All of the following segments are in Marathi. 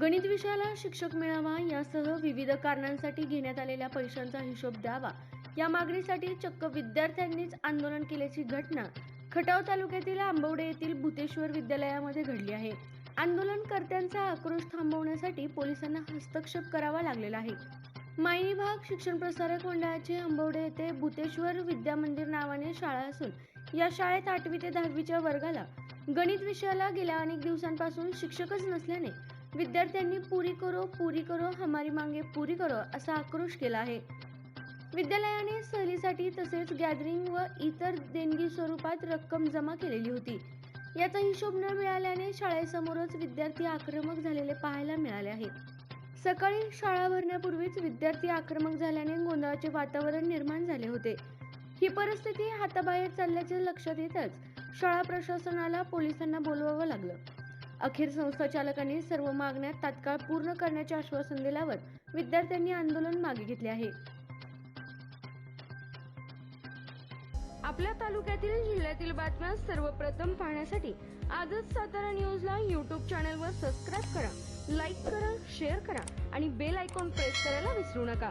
गणित विषयाला शिक्षक मिळावा यासह विविध कारणांसाठी घेण्यात आलेल्या पैशांचा हिशोब द्यावा. या मागणीसाठी चक्क विद्यार्थ्यांनीच आंदोलन केल्याची घटना खटाव तालुक्यातील आंबवडे येथील भूतेश्वर विद्यालयामध्ये घडली आहे. आंदोलनकर्त्यांचा आक्रोश थांबवण्यासाठी पोलिसांना हस्तक्षेप करावा लागलेला आहे. मायनी भाग शिक्षण प्रसारक मंडळाचे आंबवडे येथे भूतेश्वर विद्या मंदिर नावाने शाळा असून या शाळेत आठवी ते दहावीच्या वर्गाला गणित विषयाला गेल्या अनेक दिवसांपासून शिक्षकच नसल्याने विद्यार्थ्यांनी पुरी करो पुरी करो हमारी मांगे पुरी करो असा आक्रोश केला आहे. विद्यालयाने सहलीसाठी तसेच गॅदरिंग व इतर देणगी स्वरूपात रक्कम जमा केलेली होती. याचा हिशोब न मिळाल्याने शाळेसमोरच विद्यार्थी आक्रमक झालेले पाहायला मिळाले आहे. सकाळी शाळा भरण्यापूर्वीच विद्यार्थी आक्रमक झाल्याने गोंधळाचे वातावरण निर्माण झाले होते. ही परिस्थिती हाताबाहेर चालल्याचे लक्षात येताच शाळा प्रशासनाला पोलिसांना बोलवावं लागलं. अखेर संस्थाचालकांनी सर्व मागण्या तात्काळ पूर्ण करण्याचे आश्वासन दिल्यावर विद्यार्थ्यांनी आंदोलन मागे घेतले आहे. आपल्या तालुक्यातील जिल्ह्यातील बातम्या सर्वप्रथम पाहण्यासाठी आजच सातारा न्यूजला यूट्यूब चॅनलवर सबस्क्राईब करा लाईक करा शेअर करा आणि बेल आयकॉन प्रेस करायला विसरू नका.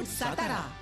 सातारा